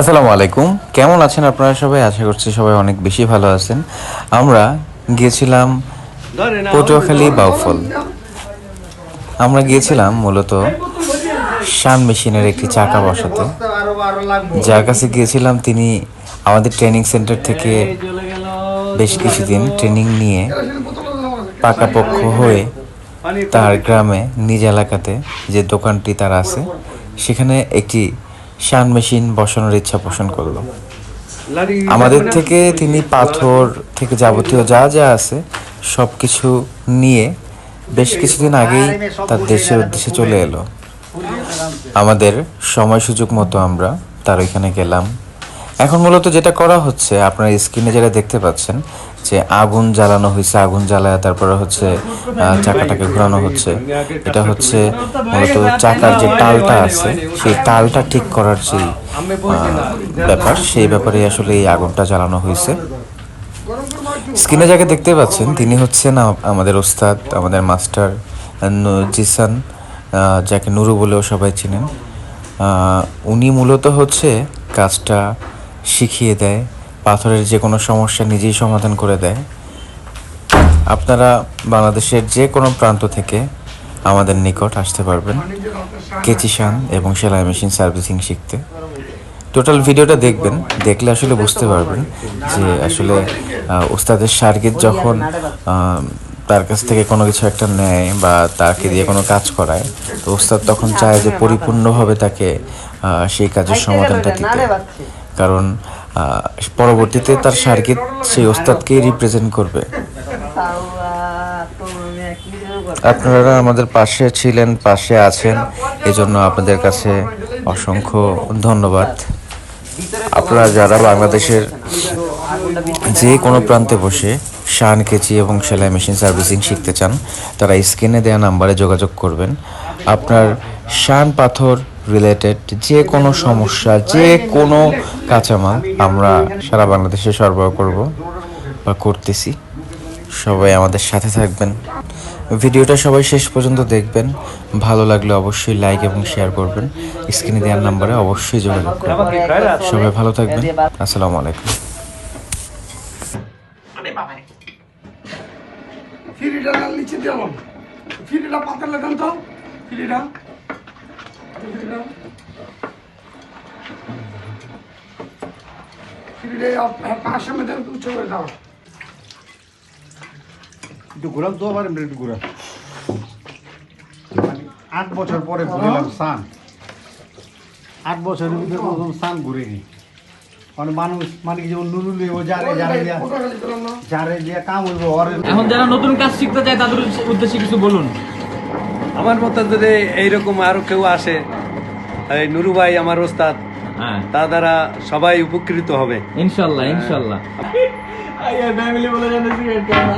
আসসালামু আলাইকুম। কেমন আছেন আপনারা সবাই? আশা করছি সবাই অনেক বেশি ভালো আছেন। আমরা গিয়েছিলাম পটুয়াখালী বাউফল। আমরা গিয়েছিলাম মূলত শান মেশিনের একটি চাকা বসাতে। যার কাছে গিয়েছিলাম তিনি আমাদের ট্রেনিং সেন্টার থেকে বেশ কিছুদিন ট্রেনিং নিয়ে পাকাপোক্ত হয়ে তার গ্রামে নিজ এলাকাতে যে দোকানটি তার আছে সেখানে একটি শান মেশিন বসানোর ইচ্ছা পোষণ করল। আমাদের থেকে তিনি পাথর থেকে যাবতীয় যা যা আছে সব কিছু নিয়ে বেশ কিছুদিন আগেই তার দেশের উদ্দেশ্যে চলে এলো। আমাদের সময় সুযোগ মতো আমরা তার ওইখানে গেলাম। এখন মূলত যেটা করা হচ্ছে, আপনার স্ক্রিনে যেটা দেখতে পাচ্ছেন, যে আগুন জ্বালানো হয়েছে আগুন জ্বালায় তারপরে হচ্ছে চাকাটাকে ঘোরানো হচ্ছে। এটা হচ্ছে মূলত চাকার যে টালটা আছে, সেই টালটা ঠিক করার যে ব্যাপার, সেই ব্যাপারে আসলে এই আগুনটা জ্বালানো হয়েছে স্ক্রিনে যাকে দেখতে পাচ্ছেন, তিনি হচ্ছেন আমাদের ওস্তাদ, আমাদের মাস্টার জিসান যাকে নুরু বলেও সবাই চিনেন। উনি মূলত হচ্ছে কাজটা শিখিয়ে দেয় পাথরের যে কোনো সমস্যা নিজেই সমাধান করে দেয়। আপনারা বাংলাদেশের যে কোনো প্রান্ত থেকে আমাদের নিকট আসতে পারবেন কেচিশান এবং সেলাই মেশিন সার্ভিসিং শিখতে। টোটাল ভিডিওটা দেখবেন দেখলে আসলে বুঝতে পারবেন যে আসলে আহ, উস্তাদের সার্গিত যখন তার কাছ থেকে কোনো কিছু একটা নেয় বা তাকে দিয়ে কোনো কাজ করায় তো উস্তাদ তখন চায় যে পরিপূর্ণভাবে তাকে সেই কাজের সমাধানটা দিতে। কারণ পরবর্তীতে তার সার্গিত সেই ওস্তাদকেই রিপ্রেজেন্ট করবে। আপনারা আমাদের পাশে ছিলেন, পাশে আছেন, এজন্য আপনাদের কাছে অসংখ্য ধন্যবাদ। আপনারা যারা বাংলাদেশের যে কোনো প্রান্তে বসে শান কেচি এবং সেলাই মেশিন সার্ভিসিং শিখতে চান, তারা স্ক্রিনে দেওয়া নাম্বারে যোগাযোগ করবেন। আপনার শান পাথর রিলেটেড যে কোনো সমস্যা যে কোনো কাঁচামাল আমরা সারা বাংলাদেশে সরবরাহ করব বা করতেছি। সবাই আমাদের সাথে থাকবেন। ভিডিওটা সবাই শেষ পর্যন্ত দেখবেন। ভালো লাগলে অবশ্যই লাইক এবং শেয়ার করবেন। স্ক্রিনে দেওয়ার নাম্বারে অবশ্যই যোগাযোগ করবেন। সবাই ভালো থাকবেন। আসসালামু আলাইকুম। ফিরিটা নিচে ফিরিটা পাতা লাগান তো। ফিরিটা ফিরিটা ফিরিটা পাশে মধ্যে উঁচু করে দাও একটু ঘুরাম তো আবার এমনি একটু ঘুরাম মানে আট বছর পরে ঘুরলাম সান আট বছরের ভিতরে প্রথম সান ঘুরিনি। মানে মানুষ মানে কি যেমন নুরুলি ও যারে যারে যারে দিয়া কাম হইব এখন যারা নতুন কাজ শিখতে চায় তাদের উদ্দেশ্যে কিছু বলুন। আমার মতো যদি এইরকম আরও কেউ আসে এই নুরু ভাই আমার ওস্তাদ হ্যাঁ। তা দ্বারা সবাই উপকৃত হবে। ইনশাল্লাহ ইনশাল্লাহ। ফ্যামিলি বলে জানেছি